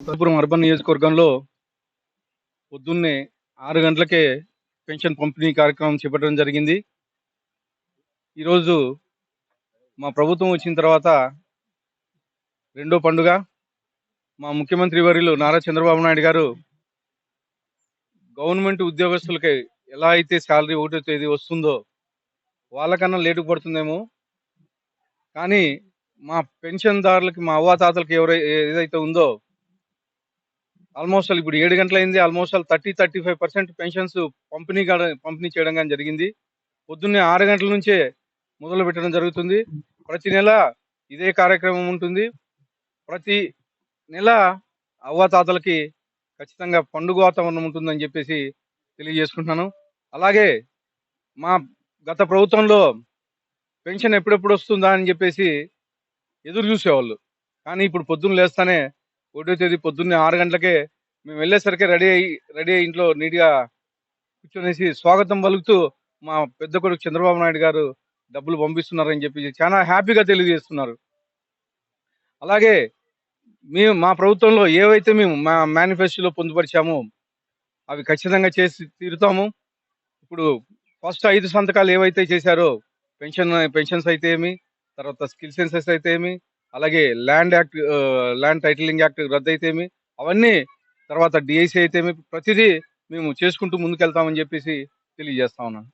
Anantapuram urban నియోజకవర్గంలో పొద్దున్నే ఆరు గంటలకే పెన్షన్ పంపిణీ కార్యక్రమం చేపట్టడం జరిగింది. ఈరోజు మా ప్రభుత్వం వచ్చిన తర్వాత రెండో పండుగ. మా ముఖ్యమంత్రి వర్యులు నారా చంద్రబాబు నాయుడు గారు గవర్నమెంట్ ఉద్యోగస్తులకి ఎలా అయితే శాలరీ ఒకటో తేదీ వస్తుందో వాళ్ళకన్నా లేటు పడుతుందేమో. కానీ మా పెన్షన్దారులకి మా అవ్వాతాతలకి ఎవరై ఏదైతే ఉందో ఆల్మోస్ట్ ఇప్పుడు ఏడు గంటలైంది almost thirty thirty five percent pensions పంపిణీ పంపిణీ చేయడం కానీ జరిగింది. పొద్దున్నే ఆరు గంటల నుంచే మొదలు పెట్టడం జరుగుతుంది. ప్రతి నెల ఇదే కార్యక్రమం ఉంటుంది. ప్రతి నెల అవ్వాతాతలకి ఖచ్చితంగా పండుగ వాతావరణం ఉంటుందని చెప్పేసి తెలియజేసుకుంటున్నాను. అలాగే మా గత ప్రభుత్వంలో పెన్షన్ ఎప్పుడెప్పుడు వస్తుందా అని చెప్పేసి ఎదురు చూసేవాళ్ళు. కానీ ఇప్పుడు పొద్దున్న లేస్తానే ఒకటో తేదీ పొద్దున్నే ఆరు గంటలకే మేము వెళ్ళేసరికి రెడీ అయ్యి రెడీ అయ్యి ఇంట్లో నీట్గా కూర్చొనేసి స్వాగతం పలుకుతూ మా పెద్ద కొడుకు చంద్రబాబు నాయుడు గారు డబ్బులు పంపిస్తున్నారని చెప్పి చాలా హ్యాపీగా తెలియజేస్తున్నారు. అలాగే మేము మా ప్రభుత్వంలో ఏవైతే మేము మా మేనిఫెస్టోలో పొందుపరిచామో అవి ఖచ్చితంగా చేసి తీరుతాము. ఇప్పుడు ఫస్ట్ ఐదు సంతకాలు ఏవైతే చేశారో పెన్షన్ పెన్షన్స్ అయితే ఏమి తర్వాత స్కిల్ సెన్సెస్ అయితే ఏమి అలాగే land act land titling act రద్దు అయితేమి అవన్నీ తర్వాత డిఐసి అయితేమి ప్రతిదీ మేము చేసుకుంటూ ముందుకెళ్తామని చెప్పేసి తెలియజేస్తా ఉన్నాను.